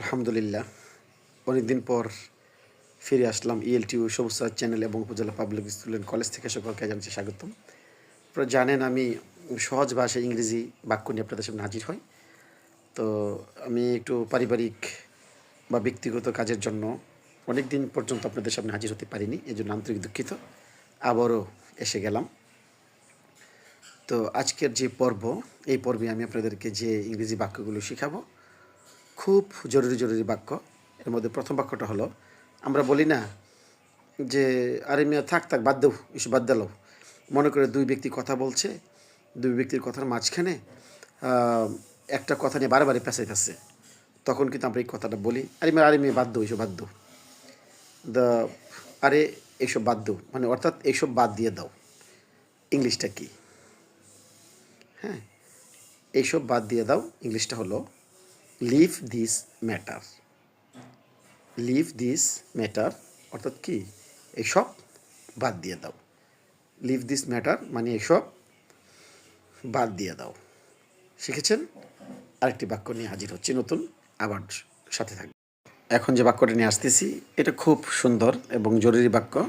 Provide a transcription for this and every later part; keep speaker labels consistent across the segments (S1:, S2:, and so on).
S1: আলহামদুলিল্লাহ, অনেকদিন পর ফিরে আসলাম E ইএলটিউ সবুজ চ্যানেল এবং উপজেলা পাবলিক স্কুল কলেজ থেকে সকলকে জানাচ্ছি স্বাগতম। জানেন আমি সহজ ভাষায় ইংরেজি বাক্য নিয়ে আপনাদের সামনে হাজির হই। তো আমি একটু পারিবারিক বা ব্যক্তিগত কাজের জন্য অনেক দিন পর্যন্ত আপনাদের সামনে হাজির হতে পারিনি, এই জন্য আন্তরিক দুঃখিত। আবারও এসে গেলাম। তো আজকের যে পর্ব, এই পর্বে আমি আপনাদেরকে যে ইংরেজি বাক্যগুলো শেখাবো খুব জরুরি জরুরি বাক্য। এর মধ্যে প্রথম বাক্যটা হলো, আমরা বলি না যে, আরে মিয়া, থাক থাক, বাদ দেও এসব বাদ দিলো মনে করে দুই ব্যক্তি কথা বলছে, দুই ব্যক্তির কথার মাঝখানে একটা কথা নিয়ে বারে পেঁচাইতেছে তখন কিন্তু আমরা এই কথাটা বলি, আরে মেয়ে আরে মেয়ে, বাদ দেও এসব বাদ দেও। দ্য আরে এইসব বাদ দেও মানে অর্থাৎ এইসব বাদ দিয়ে দাও। ইংলিশটা কি? হ্যাঁ এইসব বাদ দিয়ে দাও, ইংলিশটা হলো leave this matter leave this matter অর্থাৎ কি? এইসব বাদ দিয়ে দাও। লিভ দিস ম্যাটার মানে এইসব বাদ দিয়ে দাও। শিখেছেন? আরেকটি বাক্য নিয়ে হাজির হচ্ছে নতুন, আবার সাথে থাকবে। এখন যে বাক্যটা নিয়ে আসতেছি, এটা খুব সুন্দর এবং জরুরি বাক্য,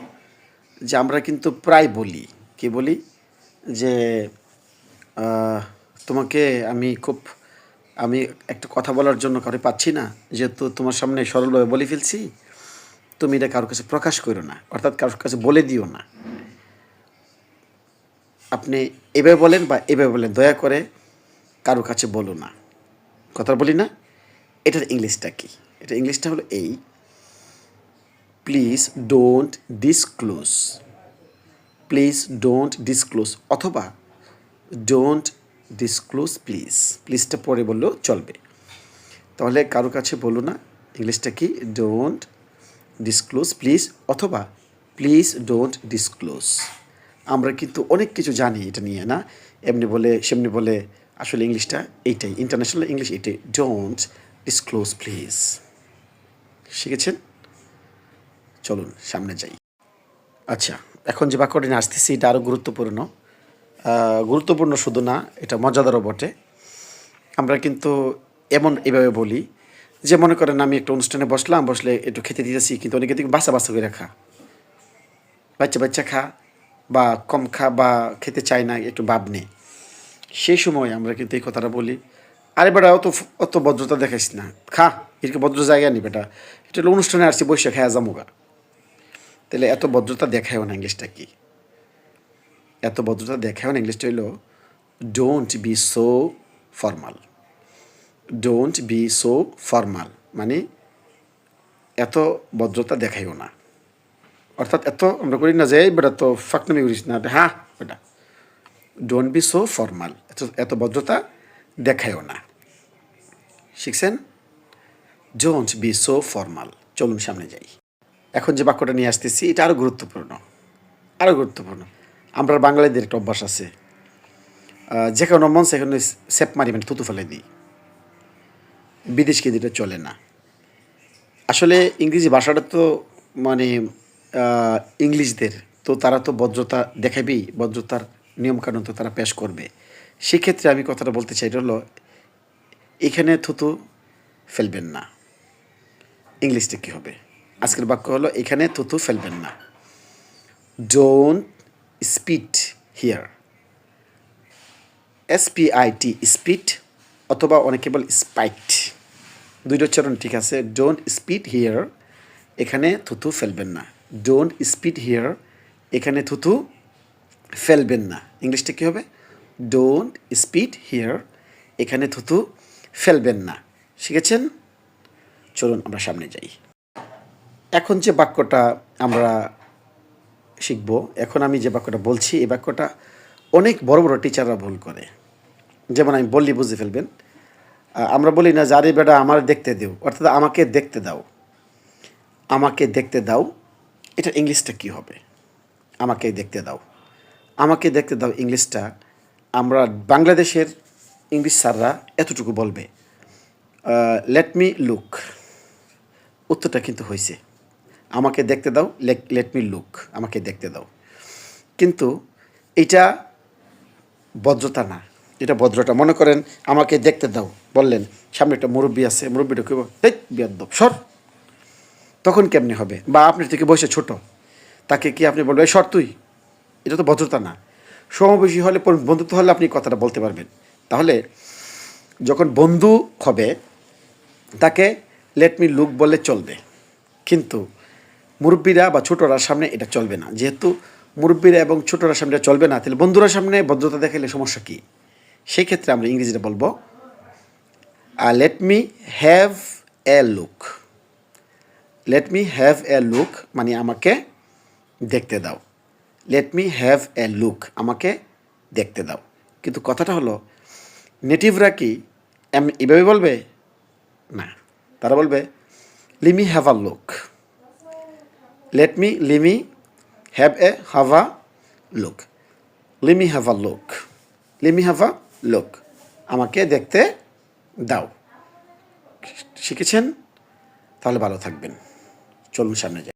S1: যে আমরা কিন্তু প্রায় বলি। কি বলি? যে তোমাকে আমি খুব আমি একটা কথা বলার জন্য কারও পাচ্ছি না, যেহেতু তোমার সামনে সরলভাবে বলে ফেলছি, তুমি এটা কারোর কাছে প্রকাশ করো না, অর্থাৎ কারোর কাছে বলে দিও না। আপনি এভাবে বলেন বা এভাবে বলেন, দয়া করে কারোর কাছে বলো না। কথা বলি না, এটার ইংলিশটা কি? এটা ইংলিশটা হলো এই please don't disclose please don't disclose অথবা ডোন্ট ডিসক্লোজ প্লিজ প্লিজটা পরে বললেও চলবে। তাহলে কারও কাছে বলো না ইংলিশটা কি? ডোন্ট ডিসক্লোজ প্লিজ অথবা প্লিজ ডোন্ট ডিসক্লোজ আমরা কিন্তু অনেক কিছু জানি এটা নিয়ে, না? এমনি বলে, সেমনি বলে আসলে ইংলিশটা এইটাই ইন্টারন্যাশনাল ইংলিশ এটাই। ডোন্ট ডিসক্লোজ প্লিজ শিখেছেন? চলুন, সামনে যাই। আচ্ছা এখন যে বাক্যটি আসতেছি, এটা আরও গুরুত্বপূর্ণ। গুরুত্বপূর্ণ শুধু না, এটা মজাদারও বটে। আমরা কিন্তু এমন এভাবে বলি যে মনে করেন আমি একটা অনুষ্ঠানে বসলাম, বসলে একটু খেতে দিতেছি, কিন্তু অনেকে দেখি বাসা বাসা করে খা। বাচ্চা বাচ্চা খা, বা কম খা, বা খেতে চায় না, একটু ভাব নে। সেই সময় আমরা কিন্তু এই কথাটা বলি, আরে বেটা, অত অত ভদ্রতা দেখাইস না, খা, এরকম ভদ্র জায়গা নি বেটা, এটা অনুষ্ঠানে আসছি, বসে খায়া যামুগা। তাহলে এত ভদ্রতা দেখায়ও না ইংলিশটা কি? এত ভদ্রতা না ইংলিশটা হইল don't be so formal don't be so formal মানে এত ভদ্রতা দেখাইও না। অর্থাৎ এত আমরা করি না যে বেটা তো ফাঁকনামি করিস না। হ্যাঁ বেটা। ডোন্ট বি সো ফর্মাল এত এত ভদ্রতা দেখায়ও না। শিখছেন? ডোন্ট বি সো ফর্মাল চলুন সামনে যাই। এখন যে বাক্যটা নিয়ে আসতেছি, এটা আরও গুরুত্বপূর্ণ। আরও গুরুত্বপূর্ণ। আমরা বাঙালিদের একটা অভ্যাস আছে। আহ, যেখানে মন সেখানে সেপ মারি মানে থুতু ফেলে দিই। বিদেশকে দিতে চলে না। আসলে ইংরেজি ভাষাটা তো মানে ইংলিশদের তো তারা তো ভদ্রতা দেখাবেই ভদ্রতার নিয়মকানুন তো তারা পেশ করবে। সেক্ষেত্রে আমি কথাটা বলতে চাই হলো এখানে থুতু ফেলবেন না। ইংলিশটা কী হবে? আজকের বাক্য হলো এখানে থুতু ফেলবেন না। Don't spit here S P I T spit অথবা অনেকে বল স্পাইট দুইটা উচ্চারণ ঠিক আছে। ডোন্ট স্পিট হিয়ার এখানে থুতু ফেলবেন না। ডোন্ট স্পিট হিয়ার এখানে থুতু ফেলবেন না। ইংলিশটা কী হবে? ডোন্ট স্পিট হিয়ার এখানে থুতু ফেলবেন না। শিখেছেন? চলুন আমরা সামনে যাই। এখন যে বাক্যটা আমরা শিখব। এখন আমি যে বাক্যটা বলছি, এই বাক্যটা অনেক বড় বড় টিচাররা ভুল করে। যেমন আমি বললি, বুঝে ফেলবেন। আমরা বলি না যারে বেটা, আমার দেখতে দেও। অর্থাৎ, আমাকে দেখতে দাও। আমাকে দেখতে দাও। এটা ইংলিশটা কি হবে? আমাকে দেখতে দাও। আমাকে দেখতে দাও ইংলিশটা আমরা বাংলাদেশের ইংলিশ স্যাররা এতটুকু বলবে। লেট মি লুক উত্তরটা কিন্তু হয়েছে আমাকে দেখতে দাও লেট মি লুক আমাকে দেখতে দাও। কিন্তু এটা ভদ্রতা না, এটা ভদ্রতা। মনে করেন আমাকে দেখতে দাও, বললেন, সামনে একটা মুরব্বী আছে, মুরব্বীটা কেউ সর। তখন কেমনি হবে? বা আপনার থেকে বয়সে ছোট, তাকে কি আপনি বলবেন, "এই সর তুই? এটা তো ভদ্রতা না। সমবয়সী হলে, বন্ধুত্ব হলে আপনি কথাটা বলতে পারবেন। তাহলে যখন বন্ধু হবে, তাকে লেট মি লুক বলে চলবে। কিন্তু মুরব্বীরা বা ছোটরা সামনে এটা চলবে না। যেহেতু মুরব্বীরা এবং ছোটরা সামনে চলবে না, তাহলে বন্ধুরা সামনে ভদ্রতা দেখালে সমস্যা কী? সেই ক্ষেত্রে আমরা ইংরেজিতে বলব let me have a look let me have a look মানে আমাকে দেখতে দাও। Let me have a look আমাকে দেখতে দাও। কিন্তু কথাটা হলো নেটিভরা কি এভাবে বলবে? না। তারা বলবে lemme have a look let me lemme have a have look lemme have a look lemme have look আমাকে দেখতে দাও। শিখেছেন? তাহলে ভালো থাকবেন। চলুন সামনে যাই।